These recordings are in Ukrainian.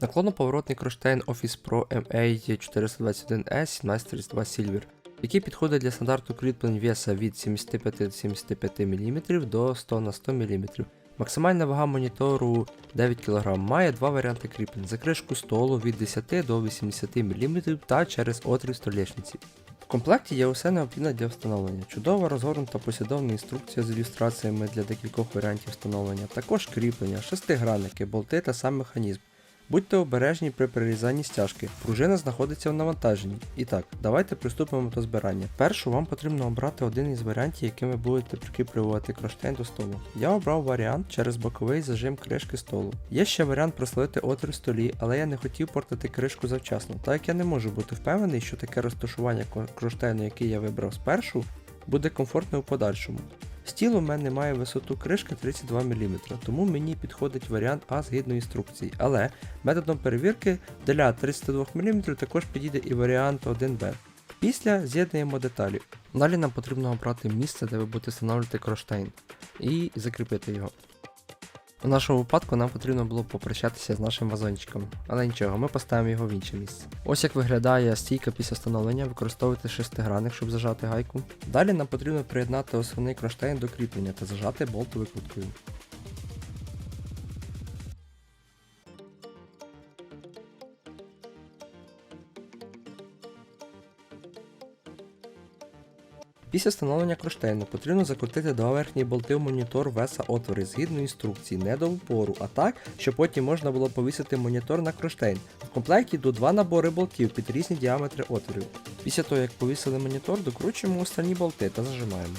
Наклонно-поворотний кронштейн Office Pro MA421S 1732 Silver, який підходить для стандарту кріплень веса від 75 до 75 мм до 100 на 100 мм. Максимальна вага монітору 9 кг має два варіанти кріплень за кришку столу від 10 до 80 мм та через отвір столешниці. В комплекті є усе необхідне для встановлення. Чудова розгорнута послідовна інструкція з ілюстраціями для декількох варіантів встановлення, також кріплення, шестигранники, болти та сам механізм. Будьте обережні при прирізанні стяжки. Пружина знаходиться в навантаженні. І так, давайте приступимо до збирання. Першу вам потрібно обрати один із варіантів, яким ви будете прикріплювати кронштейн до столу. Я обрав варіант через боковий зажим кришки столу. Є ще варіант прослити отвір в столі, але я не хотів портити кришку завчасно, так як я не можу бути впевнений, що таке розташування кронштейну, який я вибрав спершу, буде комфортне у подальшому. Стіл у мене має висоту кришки 32 мм, тому мені підходить варіант А згідно інструкції, але методом перевірки для 32 мм також підійде і варіант 1Б. Після з'єднуємо деталі. Далі нам потрібно обрати місце, де ви будете встановлювати кронштейн, і закріпити його. У нашому випадку нам потрібно було попрощатися з нашим вазончиком, але нічого, ми поставимо його в інше місце. Ось як виглядає стійка після встановлення, використовуйте шестигранник, щоб зажати гайку. Далі нам потрібно приєднати основний кронштейн до кріплення та зажати болт викруткою. Після встановлення кронштейну потрібно закрутити два верхні болти в монітор веса отвори згідно інструкції, не до упору, а так, щоб потім можна було повісити монітор на кронштейн. В комплекті до два набори болтів під різні діаметри отворів. Після того, як повісили монітор, докручуємо останні болти та зажимаємо.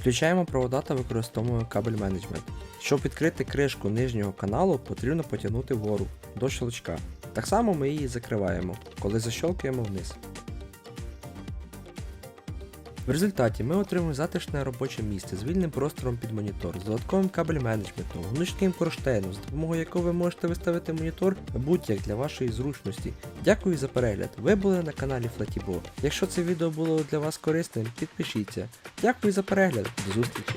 Включаємо провода та використовуємо кабель менеджмент. Щоб відкрити кришку нижнього каналу, потрібно потягнути вгору до щелчка. Так само ми її закриваємо, коли защолкуємо вниз. В результаті ми отримуємо затишне робоче місце з вільним простором під монітор, з додатковим кабель менеджментом, гнучким кронштейном, з допомогою якого ви можете виставити монітор будь-як для вашої зручності. Дякую за перегляд. Ви були на каналі Flatibo. Якщо це відео було для вас корисним, підпишіться. Дякую за перегляд. До зустрічі!